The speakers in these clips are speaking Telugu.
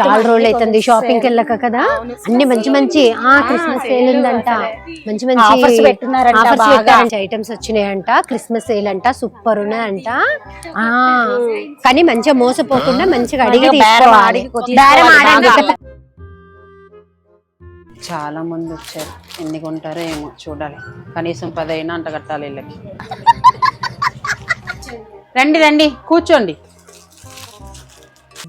చాలా రోజులు అవుతుంది షాపింగ్కి వెళ్ళక కదా? అన్ని మంచి మంచి ఆ క్రిస్మస్ సేల్ ఉందంట. మంచి మంచి. పెట్టారంట ఐటమ్స్ వచ్చినాయంట. క్రిస్మస్ సేల్ అంట సూపర్ ఉన్నాయంట. ఆ కానీ మంచిగా మోసపోకుండా మంచిగా అడిగి మంచిగా తీసుకోవాలి. బేరం ఆడండి బాగా. చాలా మంది వచ్చారు. ఎన్ని కొంటారో ఏమో చూడాలి. కనీసం పదైనా అంట కట్టాలి వీళ్ళకి. రండి రండి కూర్చోండి.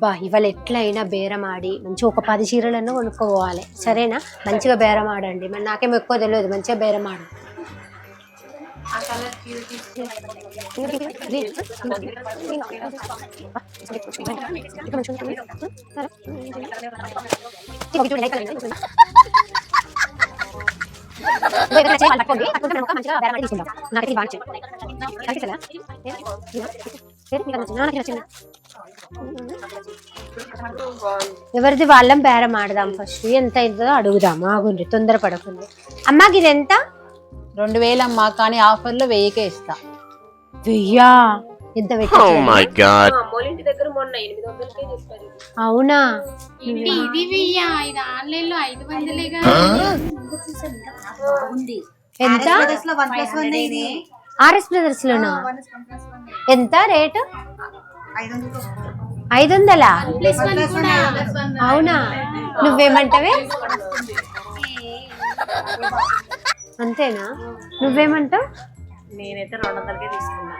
బా ఇవాళ ఎట్లయినా బేరం ఆడి మంచిగా ఒక పది చీరలన్నా కొనుక్కోవాలి. సరేనా? మంచిగా బేరం ఆడండి. మరి నాకేం ఎక్కువ తెలియదు. మంచిగా బేరం ఆడు. ఎవరిది వాళ్ళం బేరం ఆడదాం ఫస్ట్. ఎంత అయిందో అడుగుదాం. ఆగుండ్రి తొందర పడకుంది అమ్మా ఇది ఎంత రెండు వేలమ్మా కానీ ఆఫర్లో వెయ్యికే ఇస్తా. వెయ్యా? ఎంత Oh god. అవునా? ఏంటి ఇది వెయ్యా? ఇది ఆన్లైన్లో ఐదు వందలేగా? ఎంత? ఆర్ఎస్ బ్రదర్స్ లోనా? ఎంత రేటు? ఐదు వందలా అవునా? నువ్వేమంటావే? అంతేనా? నువ్వేమంటావు? నేనైతే రెండు వందలకే తీసుకున్నా.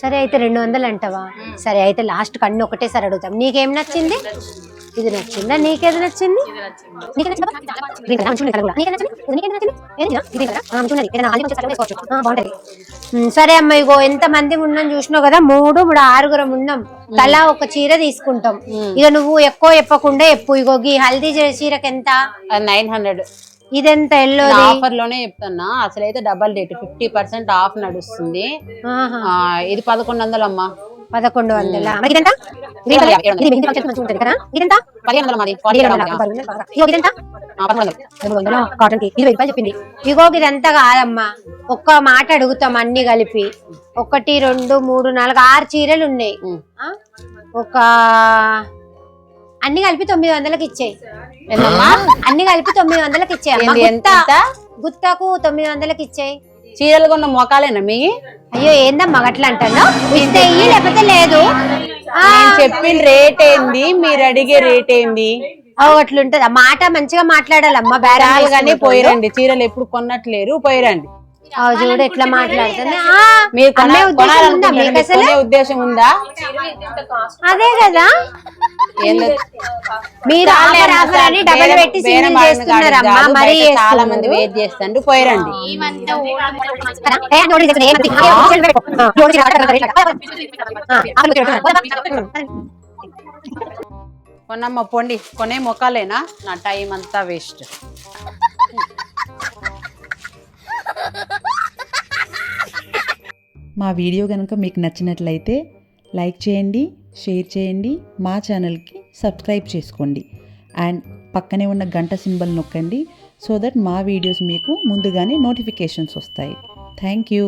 సరే అయితే రెండు వందలు అంటావా సరే అయితే లాస్ట్ కన్ను ఒకటేసారి అడుగుతాం. నీకేం నచ్చింది. ఇది నచ్చిందా? నీకేది నచ్చింది? మంచిగా కలర్ కూడా. ఏది ఇదా? ఏదైనా వేసుకోవచ్చు. బాగుంటది. సరే అమ్మ ఇగో ఎంత మంది ఉన్నాం చూసినావు కదా? మూడు మూడు ఆరుగురం ఉన్నాం. తలా ఒక చీర తీసుకుంటాం. ఇక నువ్వు ఎక్కువ చెప్పకుండా చెప్పు. ఇగో ఈ హల్దీ చీరకి ఎంత నైన్ హండ్రెడ్. ఇదెంత ఎల్లోది? ఆఫర్లోనే చెప్తున్నా. అసలు అయితే double rate fifty percent off నడుస్తుంది. ఇది పదకొండు వందలమ్మా. పదకొండు వందల. ఇదెంత? ఇది మెహందీ ఫంక్షన్ మంచిగా ఉంటుంది కదా? ఇదెంత? పదిహేను వందల మాది. పదిహేను వందల. ఇగో ఇదెంత? పదకొండు వందలు. రెండు వందల? కాటన్కి ఇరవై రూపాయలు చెప్పింది. ఇగో ఇదంతా కాదమ్మా. ఒక్క మాట అడుగుతాం అన్ని కలిపి. ఒకటి రెండు మూడు నాలుగు ఆరు చీరలు ఉన్నాయి? ఒక అన్ని కలిపి తొమ్మిది వందలకి ఇచ్చేయి. అన్ని కలిపి తొమ్మిది వందలకి ఇచ్చేయి? గుత్తకు తొమ్మిది వందలకి ఇచ్చేయి. చీరలు కొన్న మొకాలేనా మీ? అయ్యో ఏందమ్మా అట్లా అంటాను ఇస్తే ఇయ్యి లేకపోతే లేదు. ఆ, నేను చెప్పిన రేట్ ఏంది మీరు అడిగే రేట్ ఏంది ఓ, అట్లుంటది ఆ మాట మంచిగా మాట్లాడాలమ్మా బేరం చాలు కానీ. పోయిరండి. చీరలు ఎప్పుడు కొన్నట్లేరు పోయిరండి. చూడు ఎట్లా మాట్లాడుతుంది? ఉద్దేశం ఉందా? అదే కదా? మీరు ఆఫర్ ఆఫర్ అని డబల్ పెట్టి సింగిల్ చేస్తున్నారమ్మా మరీ చాలా మంది. వెయిట్ చేస్తారు పోయిరండి. కొన్నమ్మ పొండి. కొనే మొక్కలేనా? నా టైం అంతా వేస్ట్. మా వీడియో కనుక మీకు నచ్చినట్లయితే లైక్ చేయండి షేర్ చేయండి మా ఛానల్కి సబ్స్క్రైబ్ చేసుకోండి. అండ్ పక్కనే ఉన్న గంట సింబల్ నొక్కండి సో దట్ మా వీడియోస్ మీకు ముందుగానే నోటిఫికేషన్స్ వస్తాయి. Thank you.